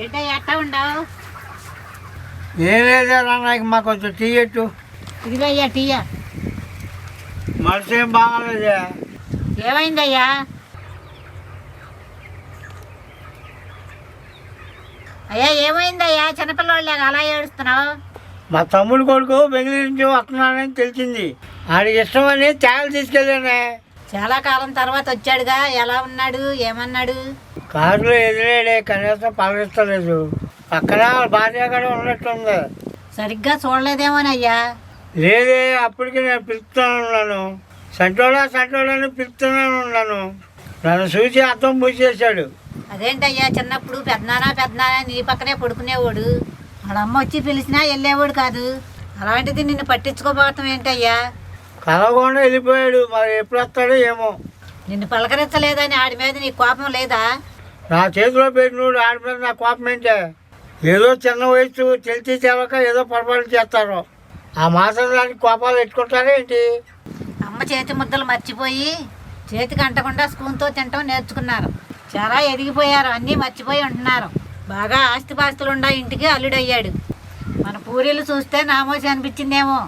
ఏంటో ఎట్టా ఉండవు ఏం లేదన్నా నాకు మాకు కొంచెం టీ ఎట్టు ఇదిగో అయ్యా టీయా మనసు ఏం బాగాలేదే. ఏమైందయ్యా? అయ్యా ఏమైందయ్యా? చిన్నపిల్లవాళ్ళగా అలా ఏడుస్తున్నావు? మా తమ్ముడు కొడుకు బెంగళూరు నుంచి వస్తున్నానని తెలిసింది. ఆడికి ఇష్టమని త్యాగలు తీసుకెళ్ళానే. చాలా కాలం తర్వాత వచ్చాడుగా. ఎలా ఉన్నాడు? ఏమన్నాడు? కారులో ఎదురేడే కనీసం పలకరిస్తలేదు పక్కన భార్య కూడా ఉన్నట్టుంది. సరిగ్గా చూడలేదేమోనయ్యా. లేదే అప్పటికి నేను పిలుపుతూనే ఉన్నాను. సంటోడా సంటోడని పిలుపుతూనే ఉన్నాను. నన్ను చూసి అర్థం పూసేశాడు. అదేంటయ్యా చిన్నప్పుడు పెద్దనానా పెద్దనానా నీ పక్కనే పడుకునేవాడు. వాళ్ళ అమ్మ వచ్చి పిలిచినా వెళ్ళేవాడు కాదు. అలాంటిది నిన్ను పట్టించుకోపోవటం ఏంటయ్యా? కలవకుండా వెళ్ళిపోయాడు. మరి ఎప్పుడు వస్తాడో ఏమో. నిన్ను పలకరించలేదని ఆడి మీద నీ కోపం లేదా? నా చేతిలో పెట్టినోడు ఆడి మీద నా కోపం ఏంటే? ఏదో చిన్న వయసు తెలిసి తెలక ఏదో పొరపాటు చేస్తారు ఆ మాత్రం దానికి కోపాలు పెట్టుకుంటారా ఏంటి? అమ్మ చేతి ముద్దలు మర్చిపోయి చేతికి అంటకుండా స్పూన్తో తినటం నేర్చుకున్నారు. చాలా ఎదిగిపోయారు అన్నీ మర్చిపోయి ఉంటున్నారు. బాగా ఆస్తిపాస్తులు ఉండా ఇంటికి అల్లుడయ్యాడు. మన పూరీలు చూస్తే నామోసి అనిపించిందేమో.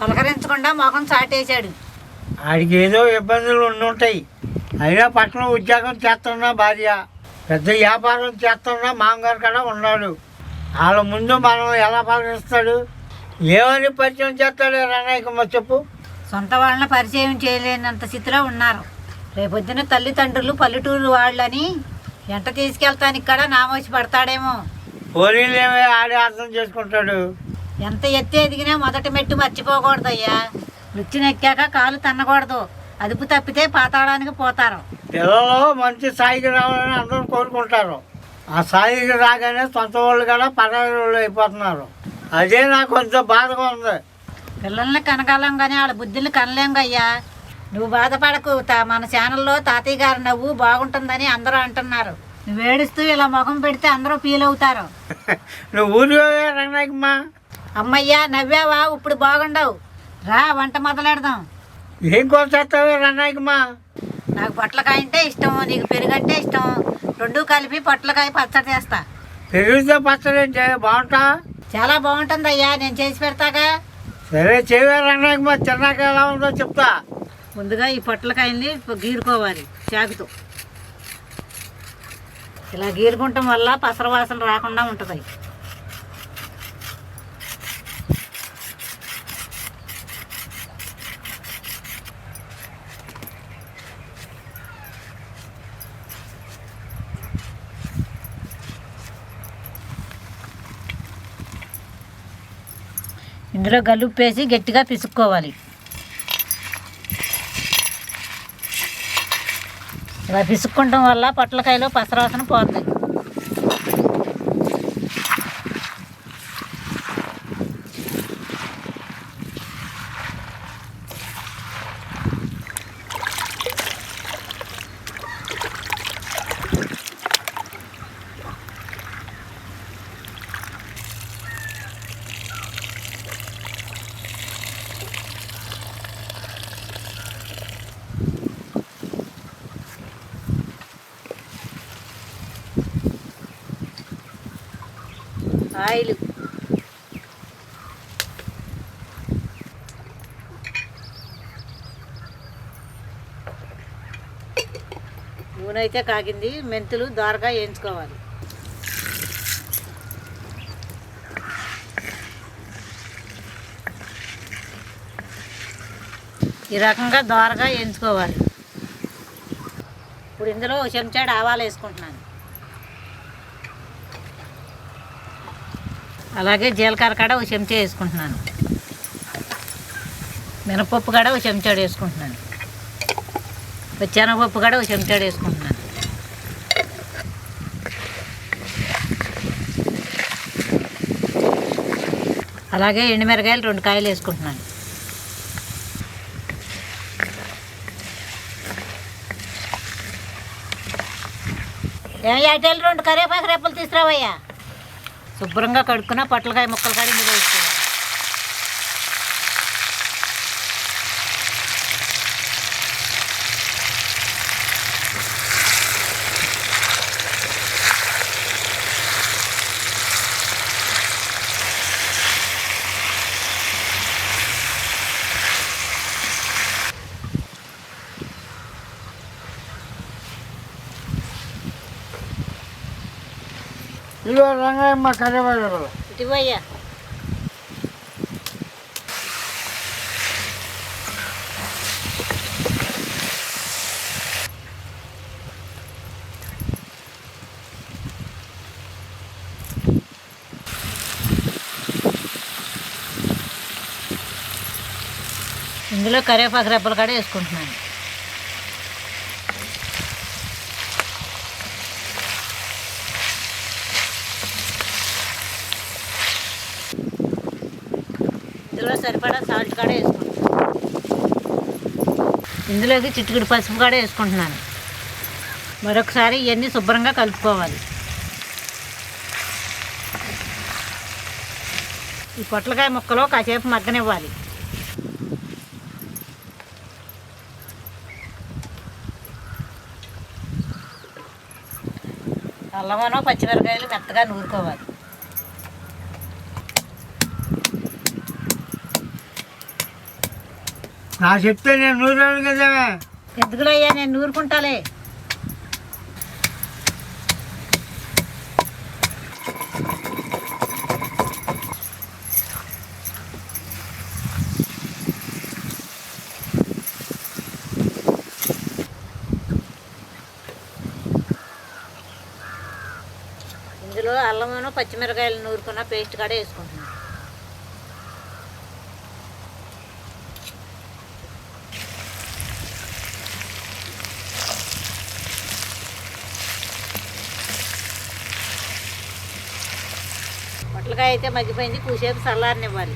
పలకరించకుండా మొఖం చాటేశాడు. ఆడికి ఏదో ఇబ్బందులు ఉండి ఉంటాయి అయినా పట్టణం ఉద్యోగం చేస్తున్న భార్య. పెద్ద వ్యాపారం చేస్తున్న మామగారు కూడా ఉన్నాడు. వాళ్ళ ముందు మనం ఎలా పలకరిస్తాడు ఏమని పరిచయం చేస్తాడు రణాయకమ్మ చెప్పు. సొంత వాళ్ళని పరిచయం చేయలేనంత స్థితిలో ఉన్నారు. రేపొద్దున తల్లిదండ్రులు పల్లెటూరు వాళ్ళని ఎంట తీసుకెళ్తానికి కూడా నామోసి పడతాడేమో పోలీలేమే ఆడే అర్థం చేసుకుంటాడు. ఎంత ఎత్తి ఎదిగినా మొదటి మెట్టు మర్చిపోకూడదయ్యా. ఎక్కాక కాలు తన్నకూడదు. అదుపు తప్పితే పాతాళానికి పోతారు. పిల్లలు మంచి స్థాయికి రావాలని అందరూ కోరుకుంటారు. ఆ స్థాయికి రాగానే సొంత వాళ్ళు కూడా పరాయి వాళ్ళు అయిపోతున్నారు. అదే నాకు కొంచెం బాధగా ఉంది. పిల్లల్ని కనగలం కానీ వాళ్ళ బుద్ధుల్ని కనలేం అయ్యా నువ్వు బాధపడకు తా మన ఛానల్లో తాతయ్య గారి నవ్వు బాగుంటుందని అందరూ అంటున్నారు. నువ్వు ఏడుస్తూ ఇలా ముఖం పెడితే అందరూ ఫీల్ అవుతారు. నువ్వు ఊరిలో రంగనాయకమ్మా. అమ్మయ్యా నవ్వావా? ఇప్పుడు బాగుండవు. రా వంట మొదలెడదాం. ఏం కోసేస్తావే రంగనాయకమ్మా నాకు పొట్లకాయ అంటే ఇష్టం నీకు పెరుగంటే ఇష్టం. రెండు కలిపి పొట్లకాయ పచ్చడి చేస్తా. పెరుగుతో పచ్చడి అంటే బాగుంటా? చాలా బాగుంటుంది అయ్యా నేను చేసి పెడతాగా. సరే చేయవే రంగనాయకమ్మా తిన్నాక ఎలా ఉందో చెప్తా. ముందుగా ఈ పొట్లకాయల్ని గీరుకోవాలి చాకుతో. ఇలా గీరుకుంటాం వల్ల పసర వాసన రాకుండా ఉంటుంది. ఇందులో గల్లుప్పేసి గట్టిగా పిసుక్కోవాలి. ఇలా పిసుక్కుంటాం వల్ల పొట్లకాయలో పసరాసన పోతుంది. ఆయిల్ నూనె అయితే కాగింది మెంతులు దోరగా వేయించుకోవాలి. ఈ రకంగా దోరగా వేయించుకోవాలి. ఇప్పుడు ఇందులో చెంచాడు ఆవాలు వేసుకుంటున్నాను. అలాగే జీలకర్ర కాడ ఒక చెంచా వేసుకుంటున్నాను. మినపప్పు కాడ ఒక చెంచాడు వేసుకుంటున్నాను. శనగపప్పు కాడ ఒక చెంచాడు వేసుకుంటున్నాను. అలాగే ఎండుమిరకాయలు రెండు కాయలు వేసుకుంటున్నాను. ఏమయ్యా రెండు కరివేపాకు రెప్పలు తీసుకురావయ్యా? శుభ్రంగా కడుక్కున్న పొట్లకాయ ముక్కలు కాడి మీద వేసుకోవాలి ఇదిగో రంగయ్యమ్మ కరివేపాకు ఇటు ఇందులో కరివేపాకు రెప్పలు కూడా వేసుకుంటున్నాను. కాడ వేసుకుంటున్నాను. ఇందులోకి చిట్టుకుడు పసుపు కూడా వేసుకుంటున్నాను. మరొకసారి ఇవన్నీ శుభ్రంగా కలుపుకోవాలి. ఈ పొట్లకాయ ముక్కలో కాసేపు మగ్గనివ్వాలి. అల్లమనో పచ్చిమిరకాయలు మెత్తగా నూరుకోవాలి. నా చెప్తే నేను నూరాను కదా ఎందుకులయ్యా నేను నూరుకుంటాలే? ఇందులో అల్లమును పచ్చిమిరకాయలు నూరుకున్న పేస్ట్ కూడా వేసుకుంటాం పొట్లకాయ అయితే మగ్గిపోయింది కూసేపు చల్లారనివ్వాలి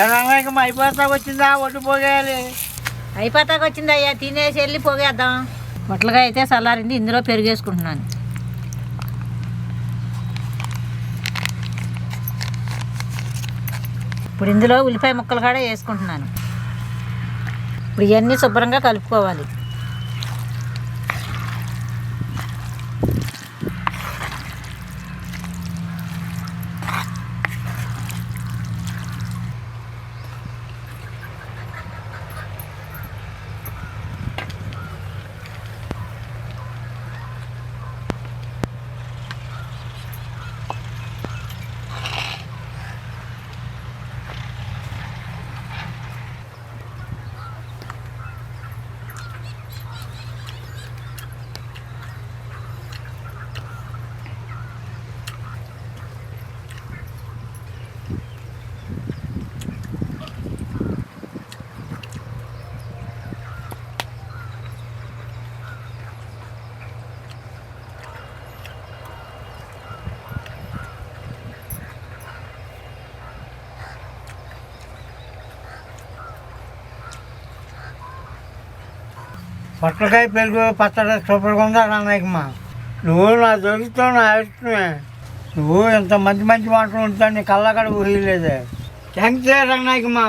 అయిపోతా వచ్చిందా? ఒడ్డు పోగేయాలి. అయిపోతాక వచ్చింది అయ్యా తినేసి వెళ్ళి పోగేద్దాం. పొట్లకాయ అయితే చల్లారింది ఇందులో పెరిగేసుకుంటున్నాను. ఇప్పుడు ఇందులో ఉల్లిపాయ ముక్కలు కూడా వేసుకుంటున్నాను. ఇప్పుడు ఇవన్నీ శుభ్రంగా కలుపుకోవాలి. పొట్లకాయ పెరుగు పచ్చడి సూపర్గా ఉందా రంగయ్యమ్మ నువ్వు నా దొరుకుతావు నా ఇష్టమే. నువ్వు ఇంత మంచి మంచి మాటలు ఉంటాను నీ కళ్ళక్కడ ఊహిలేదే థ్యాంక్స్ రంగనాయకమ్మ